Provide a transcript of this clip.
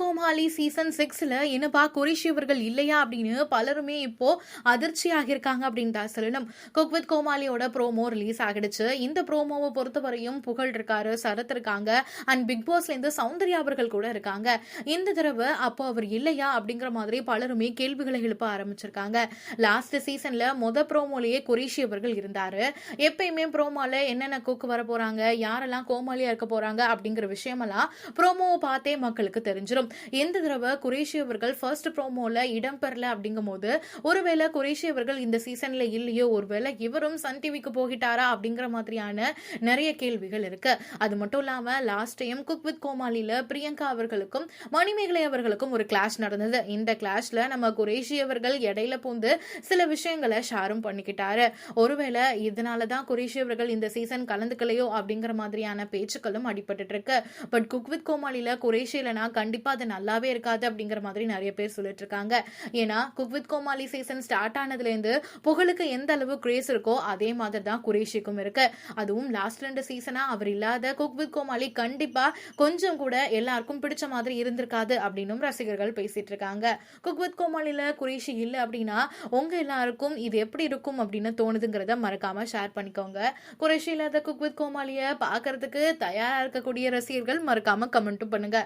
கோமாளி season சிக்ஸில் என்னப்பா குரிஷி இவர்கள் இல்லையா அப்படின்னு பலருமே இப்போ அதிர்ச்சியாக இருக்காங்க அப்படின்னு தான் சொல்லணும். குக் வித் கோமாளியோட ப்ரோமோ ரிலீஸ் ஆகிடுச்சு. இந்த ப்ரோமோவை பொறுத்தவரையும் புகழ் இருக்காரு சரத் இருக்காங்க அண்ட் பிக் பாஸ்லேருந்து சௌந்தர்யா அவர்கள் கூட இருக்காங்க. இந்த தடவை அப்போ அவர் இல்லையா அப்படிங்கிற மாதிரி பலருமே கேள்விகளை எழுப்ப ஆரம்பிச்சிருக்காங்க. லாஸ்ட் சீசன்ல மொத ப்ரோமோலேயே குரிஷி அவர்கள் இருந்தாரு. எப்பயுமே ப்ரோமோல என்னென்ன குக் வர போறாங்க யாரெல்லாம் கோமாளியா இருக்க போறாங்க அப்படிங்கிற விஷயமெல்லாம் ப்ரோமோவை பார்த்தே மக்களுக்கு தெரிஞ்சிடும் எந்த தடவை குரேஷி அவர்கள் ஃபர்ஸ்ட் ப்ரோமோல இடம் பெறல அப்படிங்கும் போது ஒருவேளை குரேஷி அவர்கள் இந்த சீசன்ல இல்லையோ ஒருவேளை இவரும் சன் டிவிக்கு போகிட்டாரா அப்படிங்கிற மாதிரியான நிறைய கேள்விகள் இருக்கு. அது மட்டும் இல்லாம லாஸ்ட் டைம் குக் வித் கோமாளியில பிரியங்கா அவர்களுக்கும் மணிமேகலை அவர்களுக்கும் ஒரு கிளாஷ் நடந்தது. இந்த கிளாஷ்ல நம்ம குரேஷி அவர்கள் இடையில பூந்து சில விஷயங்களை ஷேரும் பண்ணிக்கிட்டாரு. ஒருவேளை இதனால தான் குரேஷி அவர்கள் இந்த சீசன் கலந்துக்கலையோ அப்படிங்கிற மாதிரியான பேச்சுக்களும் அடிபட்டு இருக்கு. பட் குக் வித் கோமாளில குரேஷி இல்லைனா கண்டிப்பா அது நல்லாவே இருக்காது அப்படிங்கிற மாதிரி நிறைய பேர் சொல்லிட்டு இருக்காங்க ஏன்னா cook with Comali season start ஆனதுலேருந்து புகழுக்கு எந்த அளவு கிரேஸ் இருக்கோ அதே மாதிரி தான் குரேஷிக்கும் இருக்கு. அதுவும் லாஸ்ட் ரெண்டு சீசனா அவர் இல்லாத குக் வித் கோமாளி கண்டிப்பா கொஞ்சம் கூட எல்லாருக்கும் பிடிச்ச மாதிரி இருந்திருக்காது அப்படின்னும் ரசிகர்கள் பேசிட்டு இருக்காங்க குக் வித் கோமாளியில் குரேஷி இல்லை அப்படின்னா உங்க எல்லாருக்கும் இது எப்படி இருக்கும் அப்படின்னு தோணுதுங்கிறத மறக்காம ஷேர் பண்ணிக்கோங்க. குரேஷி இல்லாத குக் வித் கோமாளிய பாக்குறதுக்கு தயாரா இருக்கக்கூடிய ரசிகர்கள் மறக்காம கமெண்ட்டும் பண்ணுங்க.